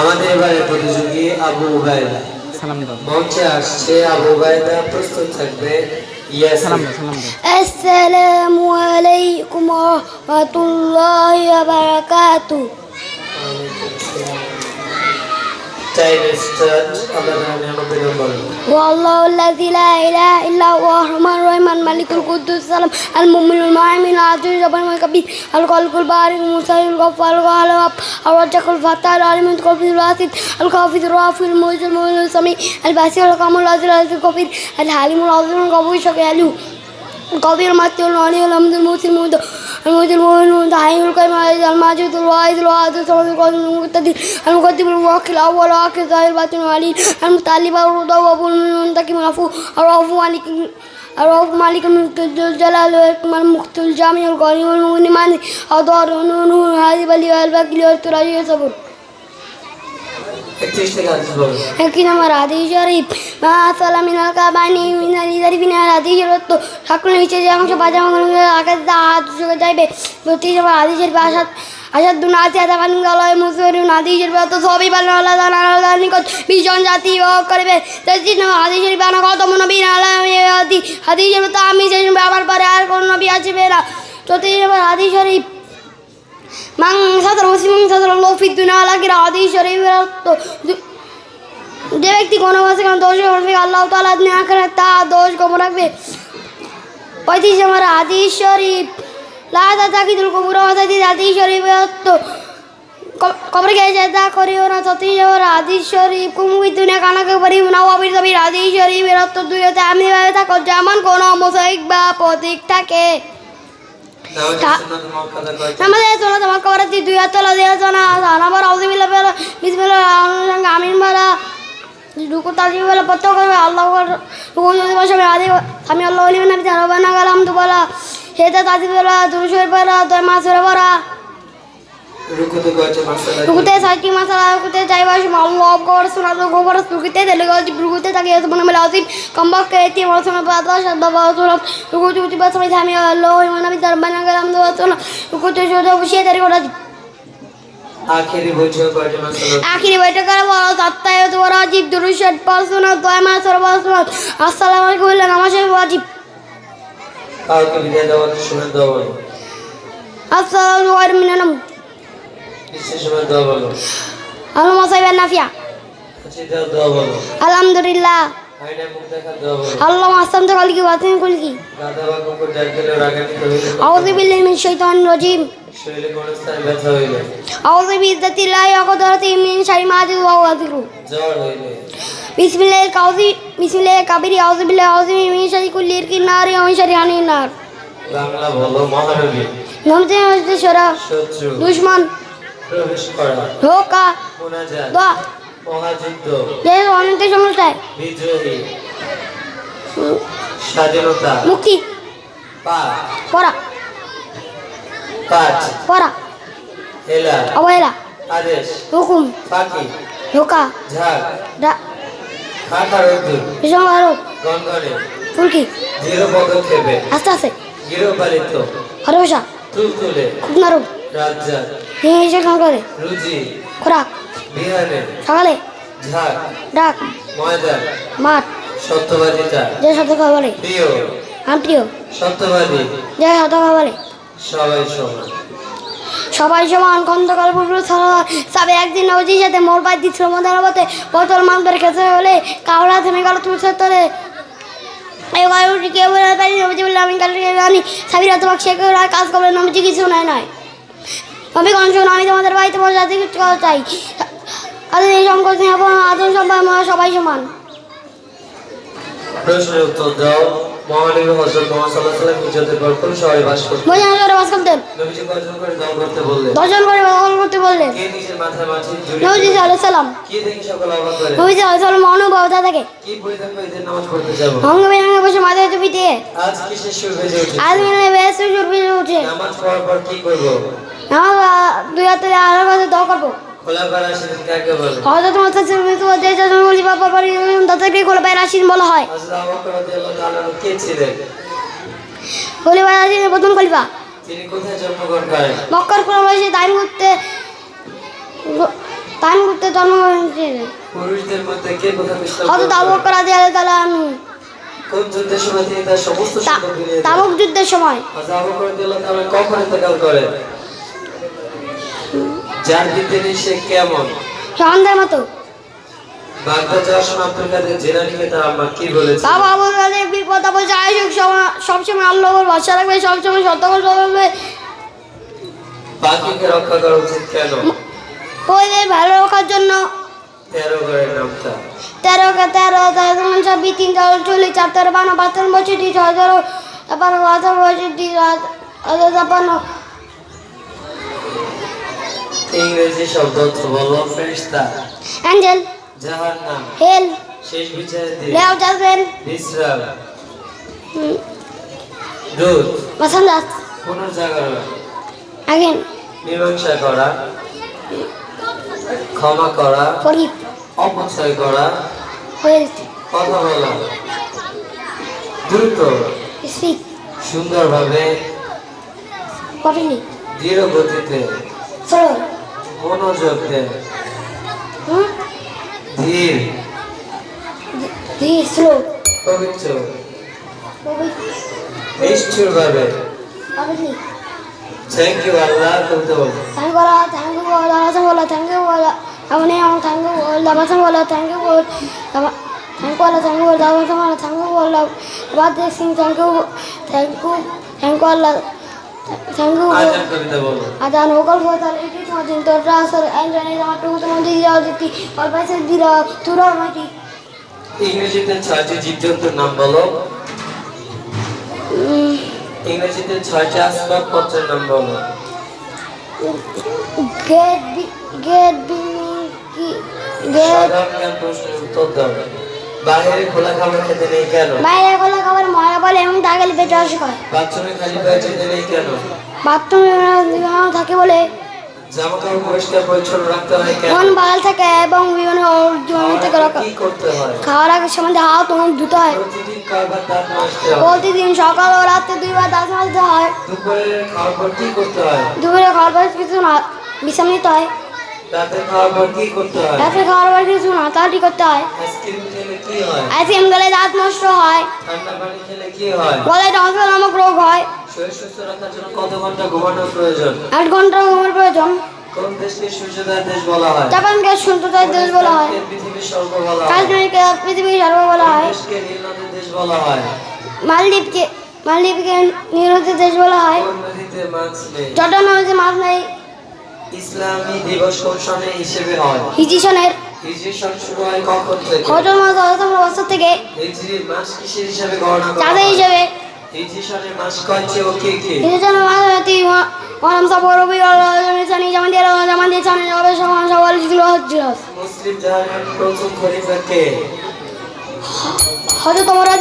আমাদের এবারে প্রতিযোগী আবু উবায়দা। মঞ্চে আসছে আবু উবায়দা প্রস্তুত থাকবে আসসালামু আলাইকুম ওয়া রাহমাতুল্লাহি ওয়া বারাকাতুহু। والله الذي لا إله إلا هو الرحمن الرحيم الملك القدوس السلام المؤمن المؤمن العزيز الجبار الكبير الخالق البارئ المصور الغفار الغالب الرزاق الفتاح العليم القبير الواسط الخافض الرافع المعز المعين السميع الباسل الكامل العزيز العزيز الكبير الحليم العظيم الغفور الشكير القبير المتي العلي الحمد الموت الموت الموت المؤمن الموت حي القيم الماجد الواحد الواحد الصمد القادم المقتدر المقدم الواكل الأول الآخر ظاهر الباطن العلي المتعلم الرضا وأبو المنتقم العفو الرؤوف مالك الرؤوف مالك الملك ذو الجلال والإكرام المقت الجامع الغني والمغني مانع الضار والنور هذه بلي والبكي والتراجي والصبر একত্রিশ একই নম্বর হাদিস শরীফ মা সালা মিনাল কাবানি, মিনাল ইদারি মিনাল হাদিস রত্ত সকল নিচে যে অংশ বাজার আকাশ দা হাত সুখে যাইবে। প্রতি নম্বর হাদিস শরীফ আসাদ আসাদ দু আদা কান গলয় মুসুর শরীফ তো সবই আল্লাহ তাআলা আল্লাহ নিকট ভীষণ জাতি ও করবে। তেত্রিশ নম্বর হাদিস শরীফ আনা কত নবী আল্লাহ হাদি হাদিস তো আমি সেই আমার পরে আর কোন নবী আসবে না। চৌত্রিশ নম্বর হাদিস শরীফ। من সাদর মুসলিম সাদর আল্লাহ যে ব্যক্তি কোনো ভাষা কোনো দোষ করবে আল্লাহ তা দোষ গোপন রাখবে। পঁয়ত্রিশ আমার হাদিস শরীফ। লাদা তাকিদুল কুবুর হাদিস হাদিস শরীফের কবর কে যেদা করিও না। সতীশ আমার হাদিস শরীফ কুমুকি দুনিয়া কানাকে পারি না আবির হাদিস আমি ভাবে থাকো, যেমন কোনো মোসাইক বা প্রতীক থাকে। আমাদের তোলা তোমার কবর দুই হাত তোলা দিয়ে না আমার বেলা বিসমিল্লাহ সঙ্গে আমিন বেলা। রুকু তাজিম বেলা করবে আল্লাহ আদি আমি আল্লাহ বলি না বিধান হবে না গেলাম তো হেতে তাজিম বেলা দুরুশের বেলা দয় মাসের বেলা। রুকুতে কয়েছে মাসালা রুকুতে মাসালা রুকুতে চাইবা আল্লাহ কবর শোনা তো গোবর রুকুতে দিলে গজি রুকুতে তাকে এত মনে মেলা আজিম কম্বক কেতি আমার শোনা পাতা শব্দ বাবা শোনা রুকুতে উঠি বাস আমি থামি আল্লাহ ইমান আমি তার বানা গেলাম তো শোনা রুকুতে শুধু বসিয়ে দাঁড়িয়ে করা আখেরি বৈঠক কয়েছে মাসালা আখিরি বৈঠক করে বড় সত্তায় তোমার অজিব দুরুশেট পার্সোনা দয় মাস সর্বসমান আসসালামু আলাইকুম সাথে অজিব। কাউকে বিদায় দেওয়ার সময় দেওয়া বলো আসসালামু আলাইকুম নাফিয়া আলহামদুলিল্লাহ। আল্লাহ কলকি কলকি আউযু বিল্লাহি মিনাশ শাইতানির রাজিম। শরীরে কোন স্থানে ব্যথা হইলে আউযু মিন মা ওয়া জ্বর হইলে বিসমিল্লাহিল কাউজি বিসমিল্লাহিল কাবিরি আউযু বিল্লাহি আউযু মিন শাররি কুল্লি ইরকিন নারি ওয়া শাররি হানিন নার। বাংলা বলো মহানবী। নমতে নমতে সরা। শত্রু। দুশমন। প্রবেশ করা। ধোকা। মোনাজাত মহাযুদ্ধ। অনন্ত সমস্যায় বিদ্রোহী। স্বাধীনতা। মুক্তি। পড়া। কাজ পড়া। হেলা। অবহেলা। আদেশ। হুকুম। পাখি ধোকা। ঝাঁক। ডা খাটা রোদ্দুর। বিষম ভারত গনগনে ফুলকি। ধীর পদক্ষেপে। আস্তে আস্তে। গৃহপালিত। ভালোবাসা। তুলতুলে। খুব নরম। রাজ্জাক হিংসা করে রুজি খোরাক বিহানে সকালে। ঝাঁক ডাক ময়দান মাঠ সত্যবাদিতা যে শব্দ কথা বলে প্রিয় প্রিয় সত্যবাদী যে শব্দ কথা বলে সবাই সমান। সবাই সমান খন্দকাল পূর্ব সবে একদিন নবজির সাথে মোর বাদ দিচ্ছিল মধ্যে বোতল মানদের খেতে হলে কাউরা থেমে গেল এবার উঠে কেউ বলে পারি নবজি বললে আমি কালকে জানি। সাবিরা তোমাকে সে কাজ করবে নবজি কিছু নয় নয় নবী কোন শোনো আমি তোমাদের বাড়িতে জাতি কিছু চাই। আদের এই সংকট নিয়ে আদর সবাই আমরা সবাই সমান। প্রশ্নের উত্তর দাও। মহানবী মোহাম্মদ শহরে বাস করতেন। বোঝা করে বাস করতেন। নবীজি কয়জন করে দল করতে বললেন? দর্শন করে দখল করতে বললেন। কে নিজের মাথায় মাঝে নবজি জড়িয়ে সাল্লাহ সাল্লাম কি দেখি সকল অবাক করে নবজি সাল্লাহ সাল্লাম অনুভবতা থাকে কি পরিধান করে ঈদের নামাজ পড়তে যাব। অঙ্গ বসে মাথায় টুপি দিয়ে আজ কিসের সুর বেজে উঠেছে? আজ মিলে বেশ সুর বেজে উঠে নামাজ পড়ার পর কি করব? আমার দুই হাতে আরও কাছে দোয়া করব। খোলা করা সেদিন কাকে বলে? হয়তো তোমার কাছে মৃত্যু যে যখন বলি হয়। হযরত আবু বকর রাদিয়াল্লাহু তাআলা আনহু কে ছিলেন খলি বাইরে আসিন প্রথম খলিফা। তিনি কোথায় জন্মগ্রহণ করেন? মক্কার কোন বয়সে দাঁড়িয়ে করতে জন্মগ্রহণ করেছিলেন পুরুষদের মধ্যে কে প্রথম ইসলাম হয়তো গ্রহণ তাবুক করে? করা দিয়ে তালা আনু। কোন যুদ্ধের সময় তিনি তার সমস্ত সম্পদ বিলিয়ে দেন তাবুক যুদ্ধের সময়। আচ্ছা আবু বকর রাদিয়াল্লাহু তাআলা কখন ইন্তেকাল করেন? যার ভিতরে সে কেমন? সন্ধ্যার মতো। বাগদাদ যাওয়ার সময় আব্দুল কাদের জেলানিকে তার আম্মা কি বলেছে? বাবা আবুল কাদের বিপদ আপদ যাই হোক সবসময় আল্লাহ ভরসা রাখবে সবসময় সত্য কথা বলবে। বাকিকে রক্ষা করা উচিত কেন? ওদের ভালো রাখার জন্য। তেরো ঘরের নামটা। তেরো তেরো তেরো ছাব্বিশ তিন তেরো চল্লিশ চার তেরো বান্ন পাঁচ তেরো পঁয়ষট্টি ছয় তেরো আঠারো পঁয়ষট্টি ছাপ্পান্ন ইংরেজি শব্দ অর্থ বলল ফেরিস্তা অ্যাঞ্জেল। যাহার নাম হেল। শেষ বিচারের দিন। লেও চাষবেন বিশ্রাম। দূত। মাসান্দাস পুনর্জাগরণ। আগেন মীমাংসা করা। ক্ষমা করা। ফরিদ অপচয় করা। হেলথ কথা বলা। দ্রুত। স্পিক। সুন্দরভাবে। পটিনি দৃঢ় গতিতে। সরল। মনোযোগ দেয় হুম ধীর স্লো পবিত্র নিষ্ঠুরভাবে পবিত্রি থ্যাংক ইউ আল্লাহ বলতে বল থ্যাংক ইউ বলা থ্যাংক ইউ ইউ বল থ্যাংক ইউ বল থ্যাংক বলা থ্যাংক ইউ বল দামাসান বলা থ্যাংক ইউ বল বাদ দেখ Singh thank you thank you thank আজান ওকল ফতাল এটি দিন তোর রাসর এনজানি আমার টুকু তোমার দিদি যাও দিতি অল্পাইসে দিরা তুরা মাটি ইংরেজিতে ছয়টি জীবজন্তুর নাম বলো ইংরেজিতে ছয়টি আসবাবপত্রের নাম বলো গেট গেট বি গেট প্রশ্নের উত্তর দাও বাহিরে খোলা খাবার খেতে নেই কেন? বাইরে গেলে খাবার ময়লা বলে এবং তা গেলে পেটে অসুখ হয় বাথরুমে খালি পায়ে যেতে নেই কেন? বাথরুমে থাকে বলে জামা কাপড় পরিষ্কার পরিচ্ছন্ন রাখতে হয় কেন? মন ভালো থাকে এবং বিভিন্ন জীবন থেকে রক্ষা কি করতে হয়? খাওয়ার আগে সম্বন্ধে হাত মুখ ধুতে হয়। প্রতিদিন কয়বার দাঁত মাজতে হয়? প্রতিদিন সকাল ও রাত্রে দুইবার দাঁত মাজতে হয়। দুপুরে খাওয়ার পর কি করতে হয়? দুপুরে খাওয়ার পর কিছু না বিশ্রাম নিতে হয়। রাতে খাওয়ার পর কি করতে হয়? রাত্রে খাওয়ার পর কিছু নাতাহাটি করতে হয়? আইসক্রিম আইসক্রিম গেলে দাঁত নষ্ট হয়। ঠান্ডা পানি খেলে কি হয়? গলায় টনসিল নামক রোগ হয়। শরীর সুস্থ রাখার জন্য কত ঘণ্টা ঘুমানোর প্রয়োজন? আট ঘণ্টা ঘুমের প্রয়োজন। কোন দেশকে দেশ বলা হয়? জাপানকে দেশ বলা হয়? পৃথিবীর স্বর্গ বলা হয়? কাশ্মীরকে পৃথিবীর সর্ব বলা হয়? দেশকে দেশ বলা হয়? মালদ্বীপকে মালদ্বীপকে নিরুদ্ধ দেশ বলা হয়? কোন নদীতে মাছ নেই? চট্টগ্রাম নদীতে মাছ নেই। ইসলামী দিবস কোন সনে হিসেবে হয়? হিজি সনের। হিজরি মাস বছর থেকে। চাঁদের হিসেবে। হিজরি